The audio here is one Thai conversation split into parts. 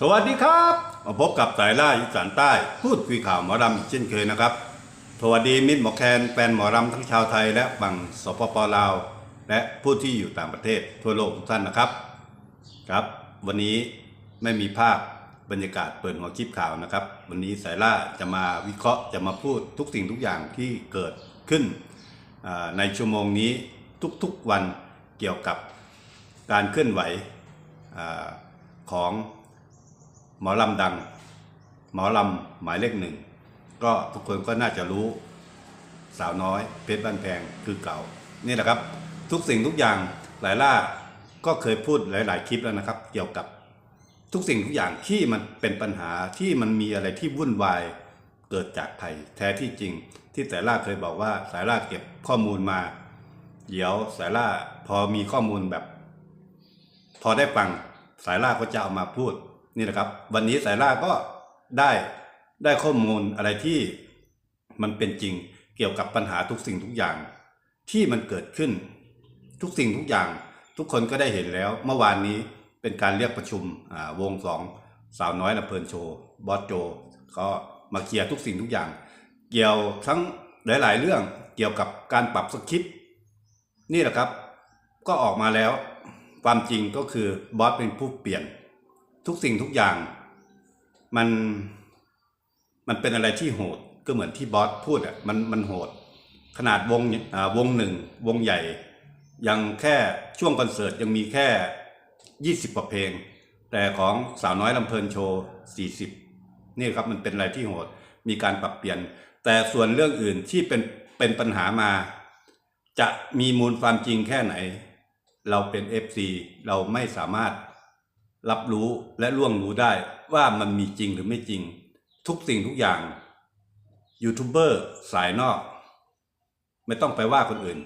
สวัสดีครับมาพบกับสายล่าอีสานใต้ พูดคุยข่าวหมอรำอีกเช่นเคยนะครับสวัสดีมิตรหมอแคนแฟนหมอรำทั้งชาวไทยและฝั่งสปปลาว และผู้ที่อยู่ต่างประเทศทั่วโลกทุกท่านนะครับครับ วันนี้ไม่มีภาพบรรยากาศเปิดหัวคลิปข่าวนะครับ วันนี้สายล่าจะมาวิเคราะห์จะมาพูดทุกสิ่งทุกอย่างที่เกิดขึ้นในชั่วโมงนี้ทุกๆวันเกี่ยวกับการเคลื่อนไหวอของ หมอลำดัง หมอลำหมายเลขหนึ่ง ก็ทุกคนก็น่าจะรู้สาวน้อยเพชรบ้านแพงคือเก่า นี่แหละครับ ทุกสิ่งทุกอย่างหลายล่าก็เคยพูดหลาย ๆ คลิปแล้วนะครับ เกี่ยวกับทุกสิ่งทุกอย่างที่มันเป็นปัญหาที่มันมีอะไรที่วุ่นวายเกิดจากไทยแท้ที่จริง ที่สายล่าเคยบอกว่าสายล่าเก็บข้อมูลมา เดี๋ยวสายล่าพอมีข้อมูลแบบ พอได้ฟังสายล่าก็จะเอามาพูด นี่แหละครับ วันนี้สายล่าก็ได้ได้ข้อมูลอะไรที่มันเป็นจริงเกี่ยวกับปัญหาทุกสิ่งทุกอย่างที่มันเกิดขึ้น ทุกสิ่งทุกอย่าง ทุกคนก็ได้เห็นแล้ว เมื่อวานนี้เป็นการเรียกประชุมวงสองสาวน้อยละเพลินโชว์บอสโจก็มาเคลียร์ทุกสิ่งทุกอย่าง เกี่ยวทั้งหลาย ๆ เรื่องเกี่ยวกับการปรับสคริปต์นี่แหละครับ ก็ออกมาแล้ว ความจริงก็คือบอสเป็นผู้เปลี่ยน ทุกสิ่งทุกอย่างมันมันเป็นอะไรที่โหดก็เหมือนที่บอสพูดอะมันมันโหด ขนาดวงอ่าวงหนึ่งวงใหญ่ ยังแค่ช่วงคอนเสิร์ตยังมีแค่ยี่สิบกว่าเพลง แต่ของสาวน้อยลำเพลินโชว์สี่สิบนี่ครับมันเป็นอะไรที่โหดมีการปรับเปลี่ยน แต่ส่วนเรื่องอื่นที่เป็นเป็นปัญหามา จะมีมูลความจริงแค่ไหน เราเป็น FC เราไม่สามารถ รับรู้และล่วงรู้ได้ว่ามันมีจริงหรือไม่จริง ทุกสิ่งทุกอย่างยูทูบเบอร์สายนอก ไม่ต้องไปว่าคนอื่น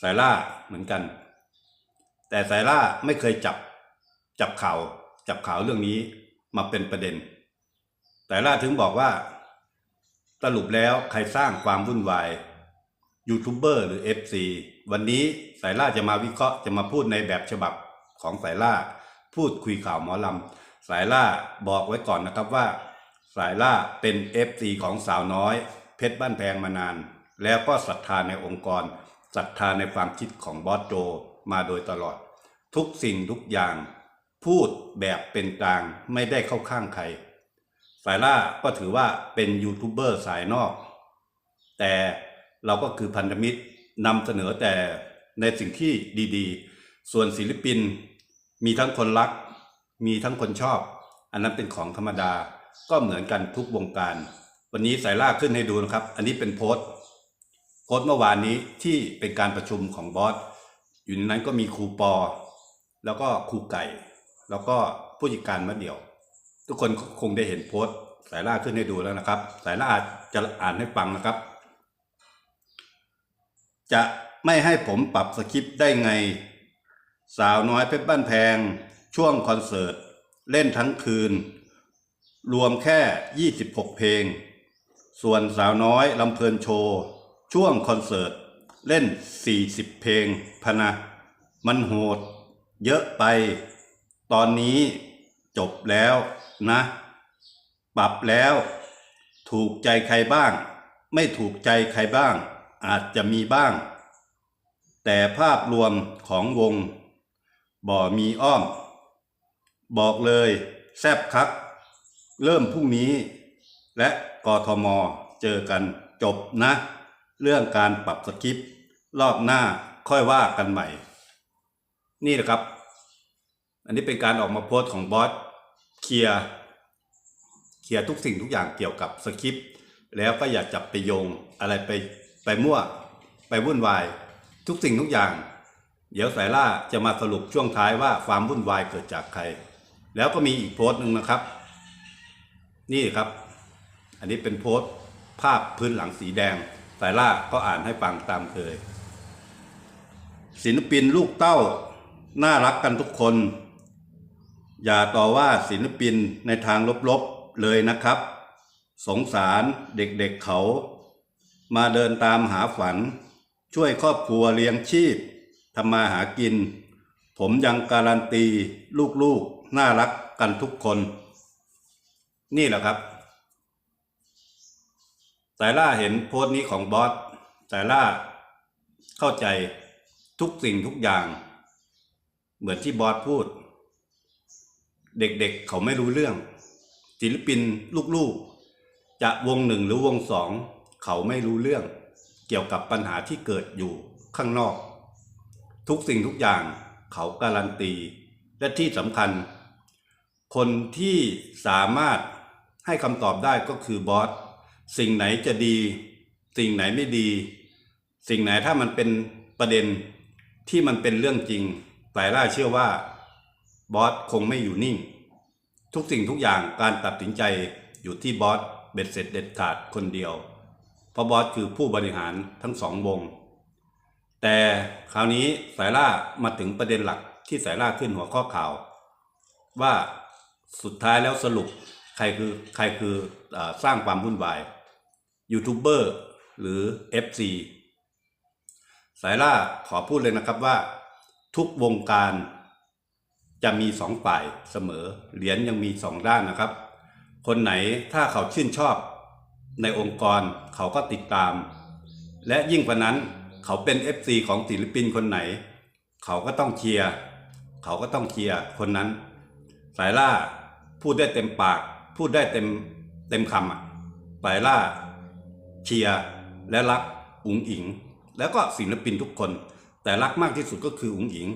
สายล่าเหมือนกัน แต่สายล่าไม่เคยจับจับข่าวจับข่าวเรื่องนี้มาเป็นประเด็นแต่ล่าถึงบอกว่า สรุปแล้วใครสร้างความวุ่นวายยูทูบเบอร์หรือ FC วันนี้สายล่าจะมาวิเคราะห์จะมาพูดในแบบฉบับของสายล่า พูดคุยข่าวหมอลำสายล่าบอกไว้ก่อนนะครับว่า สายล่าเป็น FC ของสาวน้อย เพชรบ้านแพงมานาน แล้วก็ศรัทธาในองค์กรศรัทธาในความคิดของบอสโจมาโดยตลอด ทุกสิ่งทุกอย่าง พูดแบบเป็นกลางไม่ได้เข้าข้างใคร สายล่าก็ถือว่าเป็นยูทูบเบอร์สายนอก แต่เราก็คือพันธมิตรนำเสนอแต่ในสิ่งที่ดีๆ ส่วนศิลปิน มีทั้งคนรัก มีทั้งคนชอบ อันนั้นเป็นของธรรมดา ก็เหมือนกันทุกวงการ วันนี้สายล่าขึ้นให้ดูนะครับ อันนี้เป็นโพสต์โพสต์เมื่อวานนี้ที่เป็นการประชุมของบอส อยู่ในนั้นก็มีครูปอ แล้วก็ครูไก่ แล้วก็ผู้จัดการมะเดี่ยว ทุกคนคงได้เห็นโพสต์ สายล่าขึ้นให้ดูแล้วนะครับ สายล่าจะอ่านให้ฟังนะครับ จะไม่ให้ผมปรับสคริปต์ได้ไง สาวน้อยเพชรบ้านแพง ช่วงคอนเสิร์ต เล่นทั้งคืน รวมแค่ 26 เพลง ส่วนสาวน้อยลำเพลินโชว์ ช่วงคอนเสิร์ต เล่น 40 เพลงพนะมันโหด เยอะไป ตอนนี้จบแล้วนะ ปรับแล้ว ถูกใจใครบ้าง ไม่ถูกใจใครบ้าง อาจจะมีบ้าง แต่ภาพรวมของวง บ่ มีอ้อม บอกเลย แซบคัก เริ่มพรุ่งนี้ และกทม เจอกันจบนะ เรื่องการปรับสคริปต์รอบหน้าค่อยว่ากันใหม่ นี่แหละครับ อันนี้เป็นการออกมาโพสต์ของบอสเคลียร์เคลียร์ทุกสิ่งทุกอย่างเกี่ยวกับสคริปต์แล้วก็อย่าจับไปโยงอะไรไปไปมั่ว ไปวุ่นวาย ทุกสิ่งทุกอย่าง เดี๋ยวสายล่าจะมาสรุปช่วงท้ายว่าความวุ่นวายเกิดจากใคร แล้วก็มีอีกโพสต์หนึ่งนะครับ นี่ครับ อันนี้เป็นโพสต์ภาพพื้นหลังสีแดง สายล่าก็อ่านให้ฟังตามเคย ศิลปินลูกเต้า น่ารักกันทุกคน อย่าต่อว่าศิลปินในทางลบๆเลยนะครับ สงสารเด็กๆเเขา มาเดินตามหาฝัน ช่วยครอบครัวเลี้ยงชีพ ทำมาหากิน ผมยังการันตีลูกๆน่ารักกันทุกคน นี่แหละครับสายล่าเห็นโพสต์นี้ของบอสสายล่าเข้าใจทุกสิ่งทุกอย่าง เหมือนที่บอสพูด เด็กๆเขาไม่รู้เรื่อง ศิลปินลูกๆ จะวงหนึ่งหรือวงสอง เขาไม่รู้เรื่อง เกี่ยวกับปัญหาที่เกิดอยู่ข้างนอก ทุกสิ่งทุกอย่างเขาการันตี และที่สำคัญ คนที่สามารถให้คำตอบได้ก็คือบอสสิ่งไหนจะดี สิ่งไหนไม่ดี สิ่งไหนถ้ามันเป็นประเด็นที่มันเป็นเรื่องจริงสายล่าเชื่อว่าบอสคงไม่อยู่นิ่ง ทุกสิ่งทุกอย่างการตัดสินใจอยู่ที่บอสเบ็ดเสร็จเด็ดขาดคนเดียว เพราะบอสคือผู้บริหารทั้งสองวง แต่คราวนี้สายล่ามาถึงประเด็นหลักที่สายล่าขึ้นหัวข้อข่าว ว่าสุดท้ายแล้วสรุปใครคือใครคืออสร้างความวุ่นวายยูทูบเบอร์หรือ FC สายล่าขอพูดเลยนะครับว่า ทุกวงการจะมีสองฝ่ายเสมอ เหรียญยังมีสองด้านนะครับ คนไหนถ้าเขาชื่นชอบในองค์กรเขาก็ติดตาม และยิ่งกว่านั้น เขาเป็น FC ของศิลปินคนไหน เขาก็ต้องเชียร์เขาก็ต้องเชียร์คนนั้น สายล่าพูดได้เต็มปาก พูดได้เต็มเต็มคำอะสายล่าเชียร์และรักอุ๋งอิง แล้วก็ศิลปินทุกคน แต่รักมากที่สุดก็คืออุ๋งอิง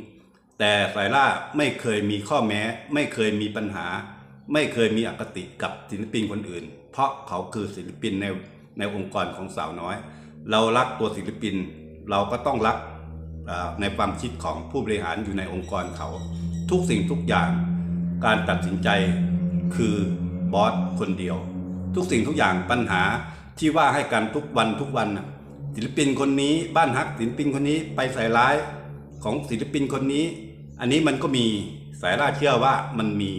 แต่สายล่าไม่เคยมีข้อแม้ ไม่เคยมีปัญหา ไม่เคยมีอคติกับศิลปินคนอื่น เพราะเขาคือศิลปินในในองค์กรของสาวน้อย เรารักตัวศิลปิน เราก็ต้องรักในความคิดของผู้บริหารอยู่ในองค์กรเขา ทุกสิ่งทุกอย่างการตัดสินใจคือบอสคนเดียว ทุกสิ่งทุกอย่างปัญหาที่ว่าให้กันทุกวันทุกวันศิลปินคนนี้บ้านฮักศิลปินคนนี้ไปใส่ร้ายของศิลปินคนนี้ อันนี้มันก็มีสายล่าเชื่อว่ามันมี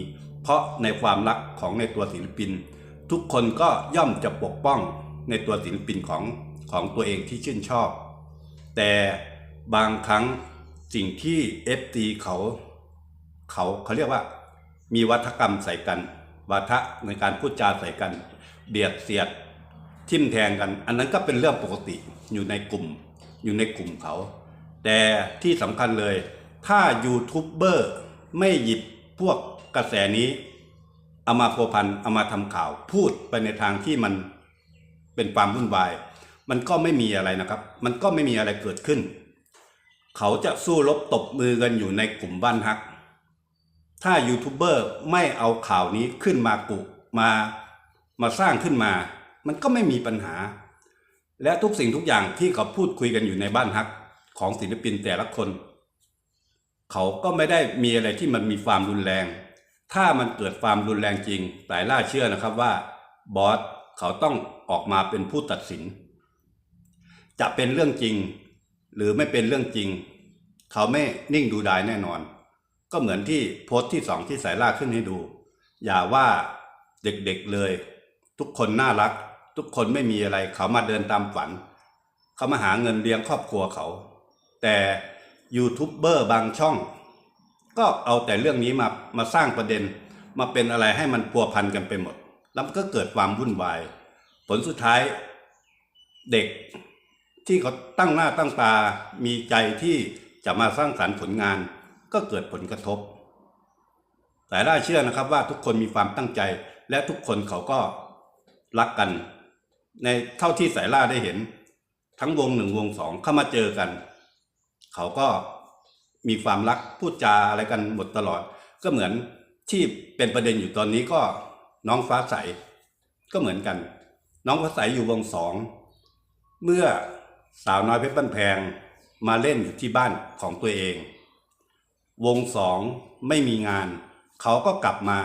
เพราะในความรักของในตัวศิลปิน ทุกคนก็ย่อมจะปกป้องในตัวศิลปินของของตัวเองที่ชื่นชอบ แต่บางครั้งสิ่งที่ FT เขาเขาเขาเรียกว่า มีวัฒกรรมใส่กัน วาทะในการพูดจาใส่กัน เบียดเสียดทิ่มแทงกัน อันนั้นก็เป็นเรื่องปกติอยู่ในกลุ่ม อยู่ในกลุ่มเขา แต่ที่สำคัญเลย ถ้ายูทูบเบอร์ไม่หยิบพวกกระแสนี้เอามาโพวพันเอามาทำข่าว พูดไปในทางที่มันเป็นความวุ่นวาย มันก็ไม่มีอะไรนะครับ มันก็ไม่มีอะไรเกิดขึ้น เขาจะสู้รบตบมือกันอยู่ในกลุ่มบ้านฮัก ถ้ายูทูบเบอร์ไม่เอาข่าวนี้ขึ้นมากุมามาสร้างขึ้นมา มันก็ไม่มีปัญหา และทุกสิ่งทุกอย่างที่เขาพูดคุยกันอยู่ในบ้านฮัก ของศิลปินแต่ละคน เขาก็ไม่ได้มีอะไรที่มันมีความรุนแรง ถ้ามันเกิดความรุนแรงจริงสายล่าเชื่อนะครับว่าบอสเขาต้องออกมาเป็นผู้ตัดสิน จะเป็นเรื่องจริง หรือไม่เป็นเรื่องจริง เขาไม่นิ่งดูดายแน่นอน ก็เหมือนที่โพสต์ที่สองที่สายล่าขึ้นให้ดู อย่าว่าเด็กๆเลย ทุกคนน่ารัก ทุกคนไม่มีอะไร เขามาเดินตามฝัน เขามาหาเงินเลี้ยงครอบครัวเขา แต่ยูทูบเบอร์บางช่อง ก็เอาแต่เรื่องนี้มามาสร้างประเด็นมาเป็นอะไรให้มันพัวพันกันไปหมด แล้วมันก็เกิดความวุ่นวาย ผลสุดท้ายเด็ก ที่เขาตั้งหน้าตั้งตา มีใจที่จะมาสร้างสรรค์ผลงาน ก็เกิดผลกระทบ แต่ได้เชื่อนะครับว่าทุกคนมีความตั้งใจ และทุกคนเขาก็รักกัน ในเท่าที่สายล่าได้เห็น ทั้งวงหนึ่งวงสองเข้ามาเจอกัน เขาก็มีความรักพูดจาอะไรกันหมดตลอด ก็เหมือนที่เป็นประเด็นอยู่ตอนนี้ก็น้องฟ้าใสก็เหมือนกัน น้องฟ้าใสอยู่วงสองเมื่อ สาวน้อยเพชรบ้านแพงมาเล่นอยู่ที่บ้านของตัวเอง วงสองไม่มีงาน เขาก็กลับมา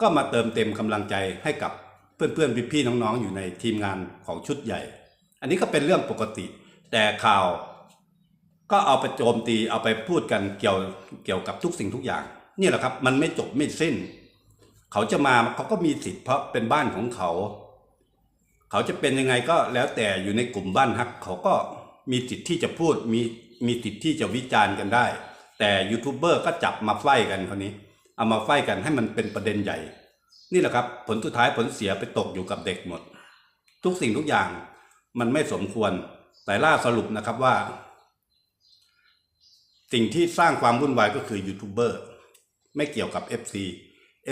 ก็มาเติมเต็มกำลังใจให้กับเพื่อนๆพี่ๆน้องๆอยู่ในทีมงานของชุดใหญ่ อันนี้ก็เป็นเรื่องปกติ แต่ข่าว ก็เอาไปโจมตีเอาไปพูดกันเกี่ยวเกี่ยวกับทุกสิ่งทุกอย่าง นี่แหละครับ มันไม่จบไม่สิ้น เขาจะมาเขาก็มีสิทธิ์เพราะเป็นบ้านของเขา เขาจะเป็นยังไงก็แล้วแต่อยู่ในกลุ่มบ้านฮัก เขาก็มีสิทธิ์ที่จะพูดมีมีสิทธิ์ที่จะวิจารณ์กันได้ แต่ยูทูบเบอร์ก็จับมาไฟกันคนนี้ เอามาไฟกันให้มันเป็นประเด็นใหญ่ นี่แหละครับ ผลสุดท้ายผลเสียไปตกอยู่กับเด็กหมด ทุกสิ่งทุกอย่างมันไม่สมควร แต่ล่าสรุปนะครับว่า สิ่งที่สร้างความวุ่นวายก็คือยูทูบเบอร์ไม่เกี่ยวกับ FC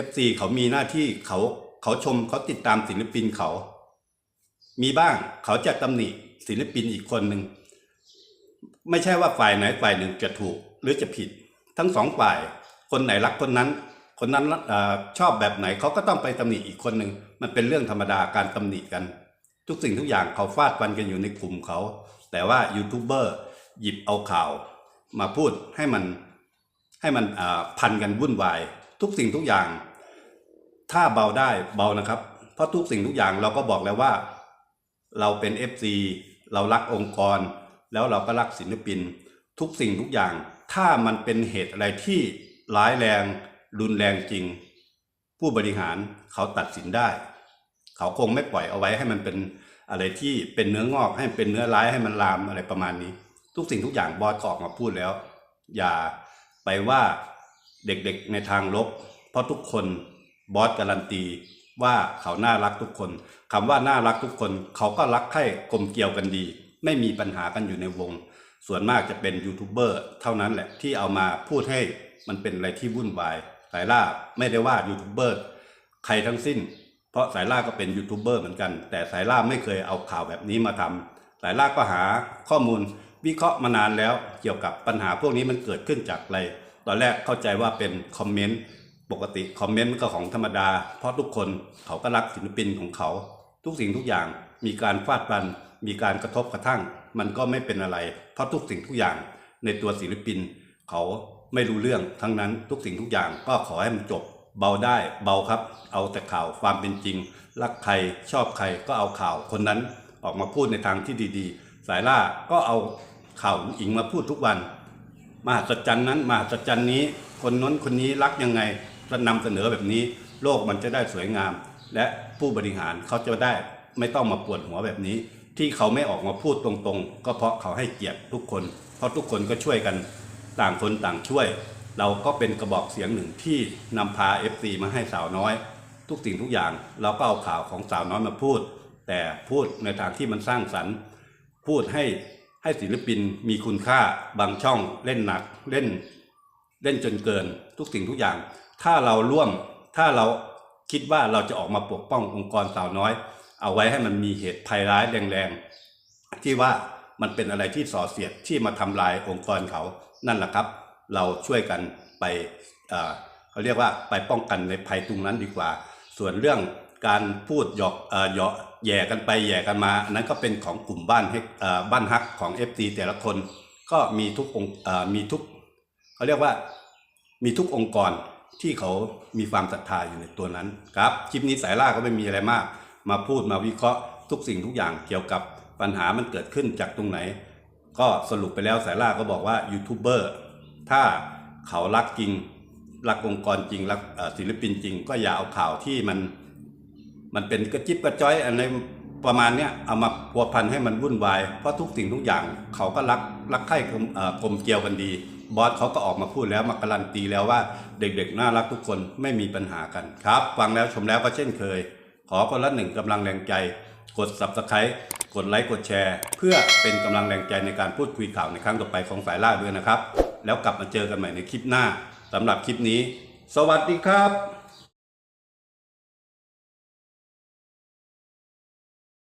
FC เขามีหน้าที่เขาเขาชมเขาติดตามศิลปินเขา มีบ้างเขาจะตำหนิศิลปินอีกคนหนึ่งไม่ใช่ว่าฝ่ายไหนฝ่ายหนึ่งจะถูกหรือจะผิด ทั้งสองฝ่ายคนไหนรักคนนั้น คนนั้นอชอบแบบไหนเขาก็ต้องไปตำหนิอีกคนหนึ่งมันเป็นเรื่องธรรมดาการตำหนิกัน ทุกสิ่งทุกอย่างเขาฟาดฟันกันอยู่ในกลุ่มเขา แต่ว่ายูทูบเบอร์หยิบเอาข่าว มาพูดให้มันให้มันพันกันวุ่นวาย ทุกสิ่งทุกอย่าง ถ้าเบาได้เบานะครับ เพราะทุกสิ่งทุกอย่างเราก็บอกแล้วว่า เราเป็น FC เรารักองค์กร แล้วเราก็รักศิลปิน ทุกสิ่งทุกอย่าง ถ้ามันเป็นเหตุอะไรที่ร้ายแรง รุนแรงจริง ผู้บริหารเขาตัดสินได้ เขาคงไม่ปล่อยเอาไว้ให้มันเป็นอะไรที่เป็นเนื้องอกให้เป็นเนื้อร้ายให้มันลามอะไรประมาณนี้ ทุกสิ่งทุกอย่างบอสออกมาพูดแล้ว อย่าไปว่าเด็กๆในทางลบ เพราะทุกคนบอสการันตี ว่าเขาน่ารักทุกคนคำว่าน่ารักทุกคน เขาก็รักใคร่กลมเกลียวกันดี ไม่มีปัญหากันอยู่ในวง ส่วนมากจะเป็นยูทูบเบอร์เท่านั้นแหละที่เอามาพูดให้มันเป็นอะไรที่วุ่นวายสายล่าไม่ได้ว่ายูทูบเบอร์ใครทั้งสิ้น เพราะสายล่าก็เป็นยูทูบเบอร์เหมือนกัน แต่สายล่าไม่เคยเอาข่าวแบบนี้มาทำสายล่าก็หาข้อมูลวิเคราะห์มานานแล้วเกี่ยวกับปัญหาพวกนี้มันเกิดขึ้นจากอะไร ตอนแรกเข้าใจว่าเป็นคอมเมนต์ ปกติคอมเมนต์มันก็ของธรรมดา เพราะทุกคนเขาก็รักศิลปินของเขา ทุกสิ่งทุกอย่างมีการฟาดฟัน มีการกระทบกระทั่ง มันก็ไม่เป็นอะไร เพราะทุกสิ่งทุกอย่างในตัวศิลปิน เขาไม่รู้เรื่องทั้งนั้นทุกสิ่งทุกอย่างก็ขอให้มันจบ เบาได้เบาครับ เอาแต่ข่าวความเป็นจริง รักใครชอบใครก็เอาข่าวคนนั้นออกมาพูดในทางที่ดีๆ สายล่าก็เอาข่าวอิงมาพูดทุกวันมหัศจรรย์นั้นมหัศจรรย์นี้ คนน้นคนนี้รักยังไง จะนำเสนอแบบนี้ โลกมันจะได้สวยงาม และผู้บริหารเขาจะได้ไม่ต้องมาปวดหัวแบบนี้ ที่เขาไม่ออกมาพูดตรงๆ ก็เพราะเขาให้เกียรติทุกคน เพราะทุกคนก็ช่วยกันต่างคนต่างช่วย เราก็เป็นกระบอกเสียงหนึ่งที่นำพา FC มาให้สาวน้อย ทุกสิ่งทุกอย่างเราก็เอาข่าวของสาวน้อยมาพูด แต่พูดในทางที่มันสร้างสรรค์ พูดให้ให้ศิลปินมีคุณค่าบางช่องเล่นหนักเล่น เล่นจนเกินทุกสิ่งทุกอย่าง ถ้าเราร่วมถ้าเราคิดว่าเราจะออกมาปกป้ององค์กรสาวน้อย เอาไว้ให้มันมีเหตุภัยร้ายแรงๆ ที่ว่ามันเป็นอะไรที่ส่อเสียดที่มาทำลายองค์กรเขานั่นแหละครับ เราช่วยกันไปเขาเรียกว่าไปป้องกันในภัยตรงนั้นดีกว่า ส่วนเรื่องการพูดหยอกเหยาะแย่กันไปแย่กันมานั้นก็เป็นของกลุ่มบ้านเฮกเอ่อบ้านฮักของ FT แต่ละคน ก็มีทุกองมีทุกเขาเรียกว่ามีทุกองค์กร ที่เขามีความศรัทธาอยู่ในตัวนั้นครับคลิปนี้สายล่าก็ไม่มีอะไรมาก มาพูดมาวิเคราะห์ทุกสิ่งทุกอย่างเกี่ยวกับปัญหามันเกิดขึ้นจากตรงไหน ก็สรุปไปแล้วสายล่าก็บอกว่ายูทูบเบอร์ถ้าเขารักจริง รักองค์กรจริง รักศิลปินจริง ก็อย่าเอาข่าวที่มันมันเป็นกระจิบกระจ้อยอะไร ประมาณเนี้ยเอามาพัวพันให้มันวุ่นวาย เพราะทุกสิ่งทุกอย่างเขาก็รักรักใคร่กลมเกลมเกลียวกันดี บอสเขาก็ออกมาพูดแล้วมาการันตีแล้วว่าเด็กๆน่ารักทุกคนไม่มีปัญหากันครับ ฟังแล้วชมแล้วก็เช่นเคย ขอคนละหนึ่งกำลังแรงใจ กด subscribe กดไลค์กดแชร์ เพื่อเป็นกำลังแรงใจในการพูดคุยข่าวในครั้งต่อไปของสายล่าด้วยนะครับ แล้วกลับมาเจอกันใหม่ในคลิปหน้าสำหรับคลิปนี้ สวัสดีครับ